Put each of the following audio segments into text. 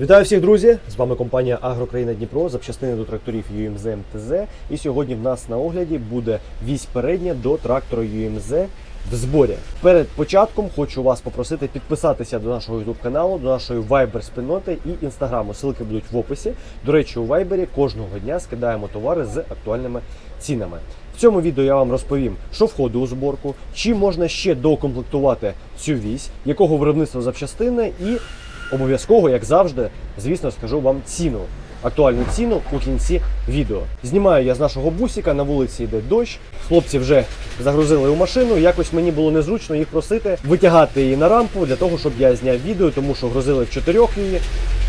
Вітаю всіх, друзі! З вами компанія Агрокраїна Дніпро, запчастини до тракторів UMZ МТЗ. І сьогодні в нас на огляді буде вісь передня до трактора UMZ в зборі. Перед початком хочу вас попросити підписатися до нашого YouTube каналу, до нашої Viber спільноти і інстаграму. Ссылки будуть в описі. До речі, у Viber кожного дня скидаємо товари з актуальними цінами. В цьому відео я вам розповім, що входить у зборку, чим можна ще доукомплектувати цю вісь, якого виробництва запчастини і Обов'язково, як завжди, звісно, скажу вам ціну. Актуальну ціну у кінці відео. Знімаю я з нашого бусика, на вулиці йде дощ. Хлопці вже загрузили у машину. Якось мені було незручно їх просити витягати її на рампу для того, щоб я зняв відео, тому що грузили в чотирьох її.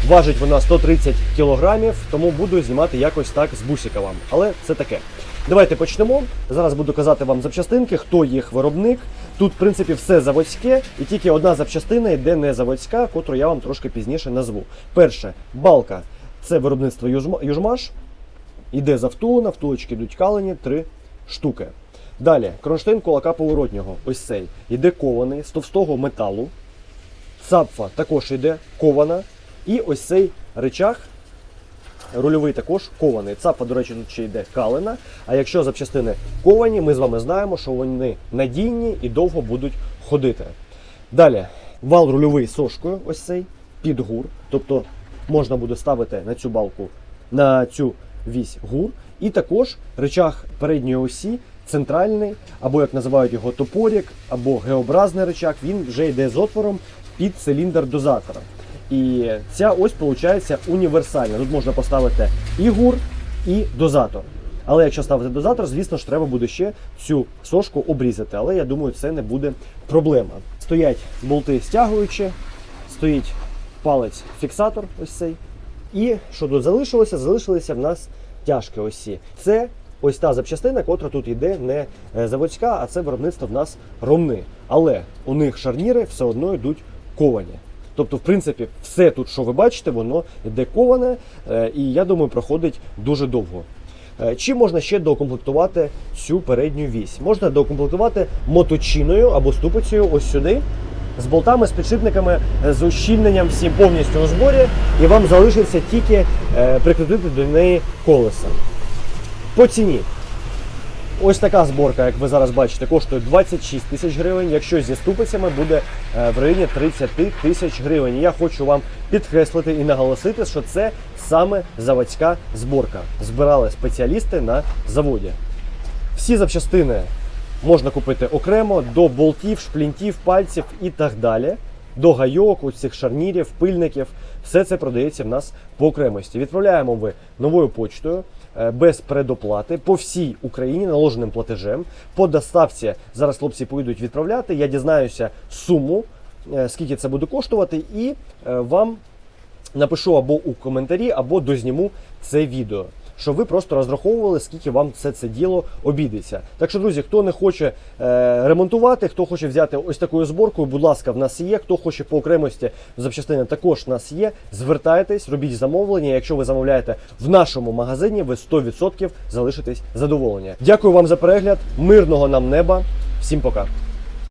Важить вона 130 кілограмів, тому буду знімати якось так з бусика вам. Але це таке. Давайте почнемо. Зараз буду казати вам запчастинки, хто їх виробник. Тут, в принципі, все заводське, і тільки одна запчастина йде не заводська, котру я вам трошки пізніше назву. Перше, балка це виробництво Южмаш. Іде з втулена, втулочки йдуть калені, три штуки. Далі, кронштейн кулака поворотнього, ось цей. Іде кований з товстого металу. Цапфа також йде кована. І ось цей речах Рульовий також кований. Цапа, до речі, тут ще йде калена. А якщо запчастини ковані, ми з вами знаємо, що вони надійні і довго будуть ходити. Далі, вал рульовий сошкою, ось цей, під гур. Тобто можна буде ставити на цю балку, на цю вісь гур. І також речах передньої осі, центральний, або як називають його топорік, або геобразний речах, він вже йде з отвором під циліндр дозатора. І ця ось виходить універсальна. Тут можна поставити і гур, і дозатор. Але якщо ставити дозатор, звісно ж, треба буде ще цю сошку обрізати. Але я думаю, це не буде проблема. Стоять болти стягуючі, стоїть палець фіксатор, ось цей. І що тут залишилося? Залишилися в нас тяжкі осі. Це ось та запчастина, котра тут йде не е, заводська, а це виробництво в нас ромни. Але у них шарніри все одно йдуть ковані. Тобто, в принципі, все тут, що ви бачите, воно йде коване, е, і я думаю, проходить дуже довго. Е, Чим можна ще доукомплектувати цю передню вісь? Можна доукомплектувати моточиною або ступицею ось сюди, з болтами, з підшипниками, е, з ущільненням всім повністю у зборі, і вам залишиться тільки е, прикрутити до неї колеса. По ціні. Ось така зборка, як ви зараз бачите, коштує 26 тисяч гривень. Якщо зі ступицями буде е, в районі 30 тисяч гривень. Я хочу вам підкреслити і наголосити, що це саме заводська зборка. Збирали спеціалісти на заводі. Всі запчастини можна купити окремо до болтів, шплінтів, пальців і так далі. До гайок, ось цих шарнірів, пильників. Все це продається в нас по окремості. Відправляємо ви новою почтою е, без предоплати по всій Україні наложеним платежем. По доставці зараз хлопці поїдуть відправляти. Я дізнаюся суму, е, скільки це буде коштувати, і е, вам напишу або у коментарі, або дозніму це відео. Щоб ви просто розраховували, скільки вам все це діло обійдеться. Так що, друзі, хто не хоче е, ремонтувати, хто хоче взяти ось такою зборкою, будь ласка, в нас є. Хто хоче по окремості запчастини, також в нас є. Звертайтесь, робіть замовлення. Якщо ви замовляєте в нашому магазині, ви 100% залишитесь задоволені. Дякую вам за перегляд, мирного нам неба. Всім пока.